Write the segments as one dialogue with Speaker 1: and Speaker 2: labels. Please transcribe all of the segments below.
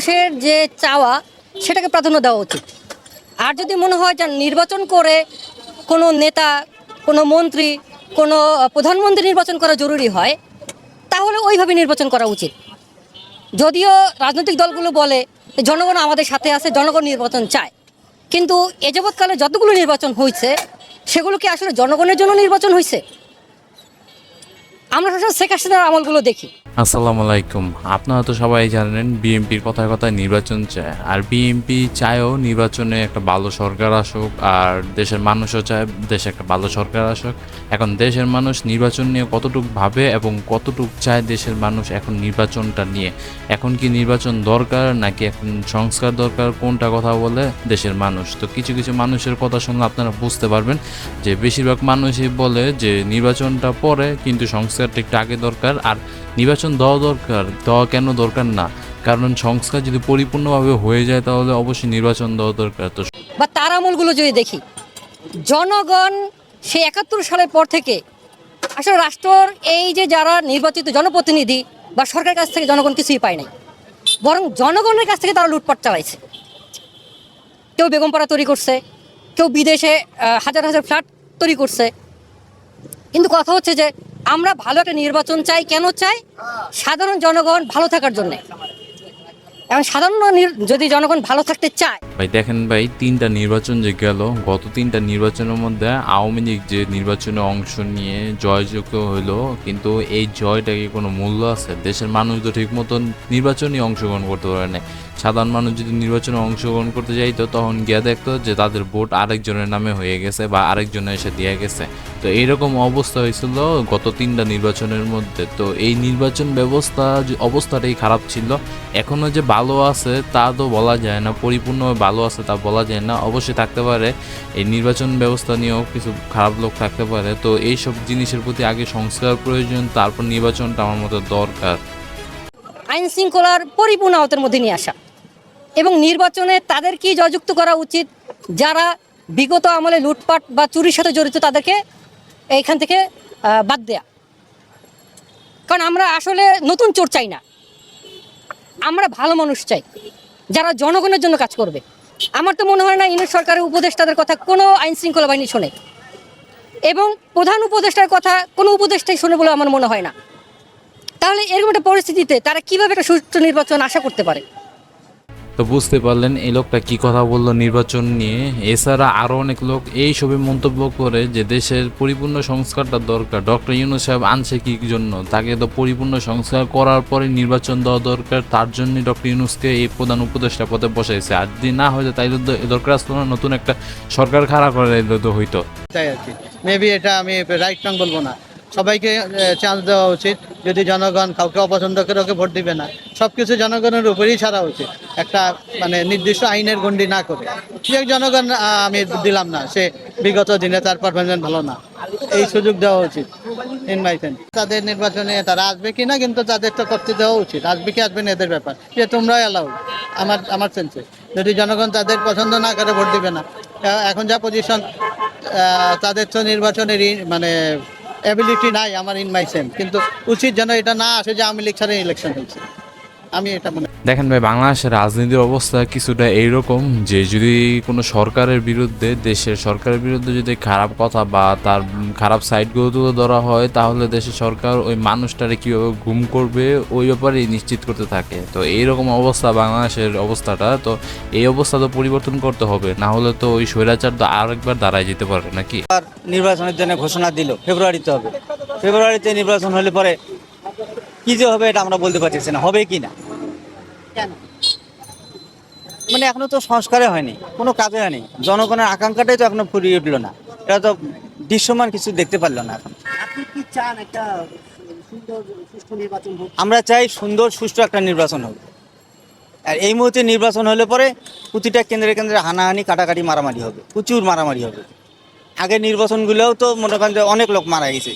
Speaker 1: মানুষের যে চাওয়া, সেটাকে প্রাধান্য দেওয়া উচিত। আর যদি মনে হয় যে নির্বাচন করে কোনো নেতা, কোনো মন্ত্রী, কোনো প্রধানমন্ত্রী নির্বাচন করা জরুরি হয়, তাহলে ওইভাবে নির্বাচন করা উচিত। যদিও রাজনৈতিক দলগুলো বলে জনগণ আমাদের সাথে আছে, জনগণ নির্বাচন চায়। কিন্তু এ যাবৎকালে যতগুলো নির্বাচন হয়েছে সেগুলো কি আসলে জনগণের জন্য নির্বাচন হয়েছে আমরা সবসময় শেখ হাসিনার আমলগুলো দেখি।
Speaker 2: আসসালামু আলাইকুম। আপনারা তো সবাই জানেন, বিএনপির কথায় কথায় নির্বাচন চায়। আর বিএনপি চায়ও নির্বাচনে একটা ভালো সরকার আসুক, আর দেশের মানুষও চায় দেশে একটা ভালো সরকার আসুক। এখন দেশের মানুষ নির্বাচন নিয়ে কতটুক ভাবে এবং কতটুক চায় দেশের মানুষ এখন নির্বাচনটা নিয়ে? এখন কি নির্বাচন দরকার নাকি এখন সংস্কার দরকার? কোনটা কথা বলে দেশের মানুষ? তো কিছু কিছু মানুষের কথা শুনলে আপনারা বুঝতে পারবেন যে বেশিরভাগ মানুষই বলে যে নির্বাচনটা পরে কিন্তু সংস্কারটা একটু আগে দরকার, আর নির্বাচন দেওয়া দরকার, দেওয়া কেন দরকার না? কারণ সংস্কার যদি পরিপূর্ণভাবে হয়ে যায় তাহলে অবশ্যই নির্বাচন দেওয়া দরকার। তো
Speaker 1: বা তার আমলগুলো যদি দেখি, জনগণ সেই একাত্তর সালের পর থেকে আসলে রাষ্ট্রর এই যে যারা নির্বাচিত জনপ্রতিনিধি বা সরকারের কাছ থেকে জনগণ কিছুই পায় নাই, বরং জনগণের কাছ থেকে তারা লুটপাট চালাইছে। কেউ বেগমপাড়া তৈরি করছে, কেউ বিদেশে হাজার হাজার ফ্ল্যাট তৈরি করছে। কিন্তু কথা হচ্ছে যে আমরা ভালো একটা নির্বাচন চাই, কেন চাই? সাধারণ জনগণ ভালো থাকার জন্য। এবং সাধারণ যদি জনগণ ভালো থাকতে চায়
Speaker 2: ভাই, দেখেন ভাই, তিনটা নির্বাচন যে গেল, গত তিনটা নির্বাচনের মধ্যে আওয়ামী লীগ যে নির্বাচনে অংশ নিয়ে জয়যুক্ত হইল কিন্তু এই জয়টা কি কোনো মূল্য আছে? দেশের মানুষ তো ঠিক মতন নির্বাচনে অংশগ্রহণ করতে পারে না সাধারণ মানুষ যদি নির্বাচনে অংশগ্রহণ করতে যাইতো, তখন গিয়ে দেখতো যে তাদের ভোট আরেকজনের নামে হয়ে গেছে বা আরেকজনে এসে দিয়ে গেছে। তো এইরকম অবস্থা হয়েছিল গত তিনটা নির্বাচনের মধ্যে। তো এই নির্বাচন ব্যবস্থা অবস্থাটাই খারাপ ছিল এখনও যে ভালো আছে তা তো বলা যায় না। পরিপূর্ণভাবে ভালো আছে তা বলা যায় না। অবশ্যই থাকতে পারে। এই নির্বাচন ব্যবস্থা নিয়েও কিছু খারাপ লোক থাকতে পারে। তো এইসব জিনিসের প্রতি আগে সংস্কার প্রয়োজন, তারপর নির্বাচনটা আমার মতো দরকার।
Speaker 1: আইন শৃঙ্খলার পরিপূর্ণ আওতার মধ্যে নিয়ে আসা। এবং নির্বাচনে তাদেরকেই জয়যুক্ত করা উচিত। যারা বিগত আমলে লুটপাট বা চুরির সাথে জড়িত, তাদেরকে এইখান থেকে বাদ দেয়া। কারণ আমরা আসলে নতুন চোর চাই না। আমরা ভালো মানুষ চাই। যারা জনগণের জন্য কাজ করবে। আমার তো মনে হয় না ইউনিট সরকারের উপদেষ্টাদের কথা কোনো আইন শৃঙ্খলা বাহিনী শোনে। এবং প্রধান উপদেষ্টার কথা কোনো উপদেষ্টাই শোনে বলে আমার মনে হয় না। তাহলে এরকম একটা পরিস্থিতিতে তারা কীভাবে একটা সুষ্ঠু নির্বাচন আশা করতে পারে?
Speaker 2: তো বুঝতে পারলেন এই লোকটা কি কথা বলল নির্বাচন নিয়ে। এছাড়া আরও অনেক লোক এই সবে মন্তব্য করে যে দেশের পরিপূর্ণ সংস্কারটা দরকার। ডক্টর ইউনুস সাহেব আনছে কি জন্য? তাকে তো পরিপূর্ণ সংস্কার করার পরে নির্বাচন দেওয়া দরকার, তার জন্য ডক্টর ইউনুসকে এই প্রধান উপদেষ্টা পদে বসাইছে। আর যদি না হয়তো তাই দরকার আসতো না, নতুন একটা সরকার খাড়া করে হইতো।
Speaker 3: তাই আর কি। মেবি এটা আমি রাইট রং বলব না। সবাইকে চান্স দেওয়া উচিত। যদি জনগণ কাউকে অপছন্দ করে ওকে ভোট দিবে না সব কিছু জনগণের উপরেই ছাড়া উচিত। একটা মানে নির্দিষ্ট আইনের গণ্ডি না করে। জনগণ আমি দিলাম না, সে বিগত দিনে তার পারফরমেন্স ভালো না। এই সুযোগ দেওয়া উচিত ইন মাই তাদের নির্বাচনে তারা আসবে কি না, কিন্তু তাদের তো করতে দেওয়া উচিত। আসবে কি, আসবে না, এদের ব্যাপার। যে তোমরাই অ্যালাউ আমার আমার সেন্সে যদি জনগণ তাদের পছন্দ না করে, ভোট দিবে না। এখন যা পজিশন তাদের তো নির্বাচনের ই- মানে অ্যাবিলিটি নাই আমার ইন মাই সেম কিন্তু উচিত যেন এটা না আসে যে আওয়ামী লীগ ছাড়া ইলেকশন হয়েছে। আমি এটা মনে
Speaker 2: দেখেন ভাই, বাংলাদেশের রাজনীতির অবস্থা কিছুটা এইরকম যে যদি কোনো সরকারের বিরুদ্ধে, দেশের সরকারের বিরুদ্ধে যদি খারাপ কথা বা তার খারাপ সাইডগুলো তুলে ধরা হয়, তাহলে দেশের সরকার ওই মানুষটারে কীভাবে গুম করবে, ওই ব্যাপারেই নিশ্চিত করতে থাকে। তো এইরকম অবস্থা, বাংলাদেশের অবস্থাটা, তো এই অবস্থা তো পরিবর্তন করতে হবে। না হলে তো ওই স্বৈরাচার তো আরেকবার দাঁড়ায় যেতে পারে, নাকি?
Speaker 4: নির্বাচনের জন্য ঘোষণা দিল, ফেব্রুয়ারিতে হবে। ফেব্রুয়ারিতে নির্বাচন হলে পরে কি যে হবে এটা আমরা বলতে পারছি না, হবে কি না? মানে এখনও তো সংস্কারে হয়নি কোনো কাজে হয়নি। জনগণের আকাঙ্ক্ষাটাই তো এখনও ফুরিয়ে উঠল না। এটা তো দৃশ্যমান কিছু দেখতে পারল না এখন।
Speaker 5: আপনি কি চান একটা সুন্দর সুষ্ঠু নির্বাচন হোক?
Speaker 4: আমরা চাই সুন্দর সুষ্ঠু একটা নির্বাচন হবে আর এই মুহূর্তে নির্বাচন হলে পরে প্রতিটা কেন্দ্রে কেন্দ্রে হানাহানি কাটাকাটি মারামারি হবে। প্রচুর মারামারি হবে। আগের নির্বাচনগুলোও তো মনে করেন যে অনেক লোক মারা গেছে।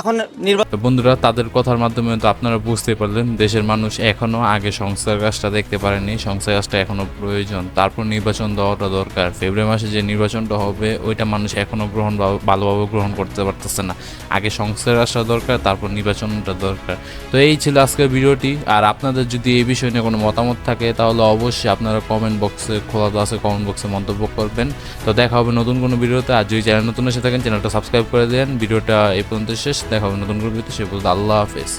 Speaker 4: এখন নির্বাচন
Speaker 2: বন্ধুরা, তাদের কথার মাধ্যমে তো আপনারা বুঝতে পারলেন, দেশের মানুষ এখনও আগে সংস্কার কাজটা দেখতে পারেনি, সংস্কার কাজটা এখনও প্রয়োজন। তারপর নির্বাচন দেওয়াটা দরকার। ফেব্রুয়ারি মাসে যে নির্বাচনটা হবে, ওইটা মানুষ এখনও গ্রহণ ভালোভাবে গ্রহণ করতে পারতেছে না। আগে সংস্কার কাজটা দরকার, তারপর নির্বাচনটা দরকার। তো এই ছিল আজকের ভিডিওটি। আর আপনাদের যদি এই বিষয় নিয়ে কোনো মতামত থাকে, তাহলে অবশ্যই আপনারা কমেন্ট বক্সে খোলা আছে কমেন্ট বক্সে মন্তব্য করবেন। তো দেখা হবে নতুন কোনো ভিডিওতে। আর যদি চ্যানেল নতুন এসে থাকেন চ্যানেলটা সাবস্ক্রাইব করে দেন। ভিডিওটা এই পর্যন্ত শেষ দেখা হবে নতুন কোনো ভিডিওতে সে বলতে আল্লাহ হাফেজ।